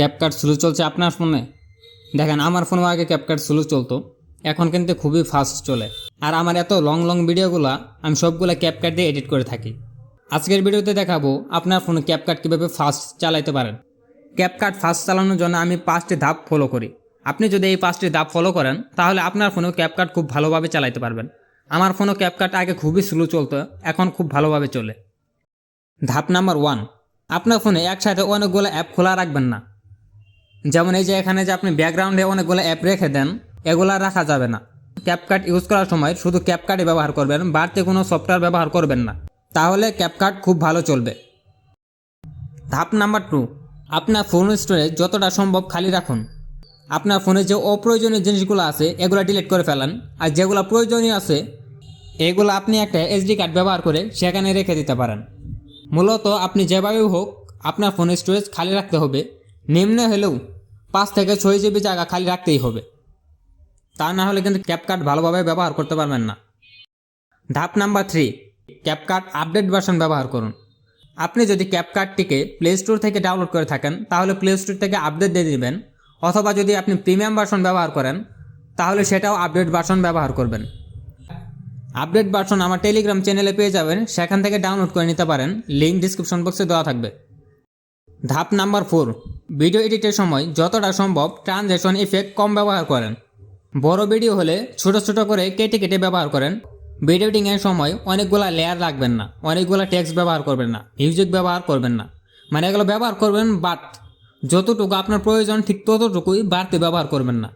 CapCut slow চলছে আপনার ফোনে? দেখেন, আমার ফোনেও আগে ক্যাপকাট স্লো চলতো। এখন কিন্তু খুবই ফাস্ট চলে। আর আমার এত লং লং ভিডিওগুলো, আমি সবগুলো ক্যাপকাট দিয়ে এডিট করে থাকি। আজকের ভিডিওতে দেখাবো আপনার ফোনে ক্যাপকাট কীভাবে ফাস্ট চালাতে পারেন। ক্যাপকাট ফাস্ট চালানোর জন্য আমি পাঁচটি ধাপ ফলো করি। আপনি যদি এই পাঁচটি ধাপ ফলো করেন, তাহলে আপনার ফোনেও ক্যাপকাট খুব ভালোভাবে চালাতে পারবেন। আমার ফোনও ক্যাপকাট আগে খুবই স্লো চলতো, এখন খুব ভালোভাবে চলে। ধাপ নাম্বার ওয়ান আপনার ফোনে একসাথে অনেকগুলো অ্যাপ খোলা রাখবেন না। যেমন এই যে এখানে যে আপনি ব্যাকগ্রাউন্ডে অনেকগুলো অ্যাপ রেখে দেন, এগুলা রাখা যাবে না। ক্যাপকাট ইউজ করার সময় শুধু ক্যাপকাটই ব্যবহার করবেন, বাড়তি কোনো সফটওয়্যার ব্যবহার করবেন না। তাহলে ক্যাপকাট খুব ভালো চলবে। ধাপ নাম্বার টু আপনার ফোন স্টোরেজ যতটা সম্ভব খালি রাখুন। আপনার ফোনে যে অপ্রয়োজনীয় জিনিসগুলো আছে, এগুলো ডিলিট করে ফেলান। আর যেগুলো প্রয়োজনীয় আছে, এগুলো আপনি একটা এসডি কার্ড ব্যবহার করে সেখানে রেখে দিতে পারেন। মূলত আপনি যেভাবেই হোক, আপনার ফোনের স্টোরেজ খালি রাখতে হবে। নিম্নে হলেও পাঁচ থেকে ছয় জিবি জায়গা খালি রাখতেই হবে। তা না হলে কিন্তু ক্যাপকার্ড ভালোভাবে ব্যবহার করতে পারবেন না। ধাপ number three CapCut update version ব্যবহার করুন। আপনি যদি ক্যাপকার্ডটিকে প্লে স্টোর থেকে ডাউনলোড করে থাকেন, তাহলে প্লে স্টোর থেকে আপডেট দিয়ে দিবেন, অথবা যদি আপনি প্রিমিয়াম ভার্সন ব্যবহার করেন, তাহলে সেটাও আপডেট ভার্সন ব্যবহার করবেন। আপডেট ভার্সন আমার টেলিগ্রাম চ্যানেলে পেয়ে যাবেন, সেখান থেকে ডাউনলোড করে নিতে পারেন লিঙ্ক ডিসক্রিপশন বক্সে দেওয়া থাকবে। ধাপ নাম্বার ফোর ভিডিও এডিটের সময় যতটা সম্ভব ট্রানজেকশন ইফেক্ট কম ব্যবহার করেন। বড় ভিডিও হলে ছোট ছোট করে কেটে কেটে ব্যবহার করেন। ভিডিও এডিটিংয়ের সময় অনেকগুলা লেয়ার রাখবেন না, অনেকগুলা টেক্সট ব্যবহার করবেন না মিউজিক ব্যবহার করবেন না। মানে এগুলো ব্যবহার করবেন বাট যতটুকু আপনার প্রয়োজন ঠিক ততটুকুই বাড়তি ব্যবহার করবেন না।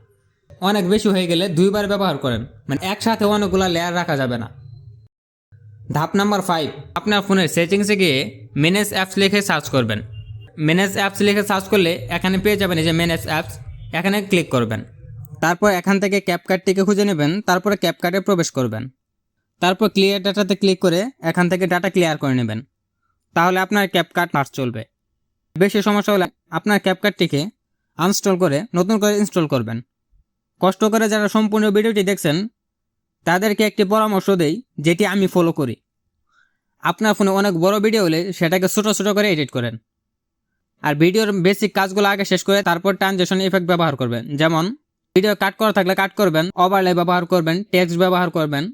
অনেক বেশি হয়ে গেলে দুইবার ব্যবহার করেন মানে একসাথে অনেকগুলা লেয়ার রাখা যাবে না। ধাপ নাম্বার ফাইভ আপনার ফোনের সেটিংসে গিয়ে ম্যানেজ অ্যাপস লিখে সার্চ করবেন। ম্যানেজ অ্যাপস লিখে সার্চ করলে এখানে পেয়ে যাবেন এই যে ম্যানেজ অ্যাপস এখানে ক্লিক করবেন। তারপর এখান থেকে ক্যাপকার্ডটিকে খুঁজে নেবেন, তারপরে ক্যাপকার্ডে প্রবেশ করবেন। তারপর ক্লিয়ার ডাটাতে ক্লিক করে এখান থেকে ডাটা ক্লিয়ার করে নেবেন। তাহলে আপনার ক্যাপকার্ড ফার্স্ট চলবে। বেশি সমস্যা হলে আপনার ক্যাপকার্ডটিকে আনস্টল করে নতুন করে ইনস্টল করবেন। কষ্ট করে যারা সম্পূর্ণ ভিডিওটি দেখছেন, তাদেরকে একটি পরামর্শ দেই, যেটি আমি ফলো করি। আপনার ফোনে অনেক বড় ভিডিও হলে সেটাকে ছোটো ছোটো করে এডিট করেন। আর ভিডিওর বেসিক কাজগুলো আগে শেষ করে তারপর ট্রানজেকশন ইফেক্ট ব্যবহার করবেন। যেমন ভিডিও কাট করা থাকলে কাট করবেন ওভারলে ব্যবহার করবেন টেক্সট ব্যবহার করবেন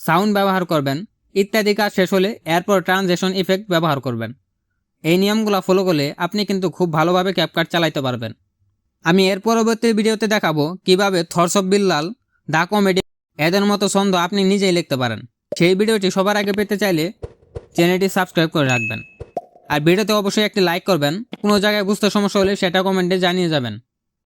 সাউন্ড ব্যবহার করবেন, ইত্যাদি কাজ শেষ হলে এরপর ট্রানজেকশন ইফেক্ট ব্যবহার করবেন। এই নিয়মগুলো ফলো করলে আপনি কিন্তু খুব ভালোভাবে ক্যাপকাট চালাতে পারবেন। আমি এর পরবর্তী ভিডিওতে দেখাবো কীভাবে Thors of Billal the comedy এদের মতো ছন্দ আপনি নিজেই লিখতে পারেন। সেই ভিডিওটি সবার আগে পেতে চাইলে চ্যানেলটি সাবস্ক্রাইব করে রাখবেন। আর ভিডিওতে অবশ্যই একটি লাইক করবেন। কোনো জায়গায় বুঝতে সমস্যা হলে সেটা কমেন্টে জানিয়ে যাবেন।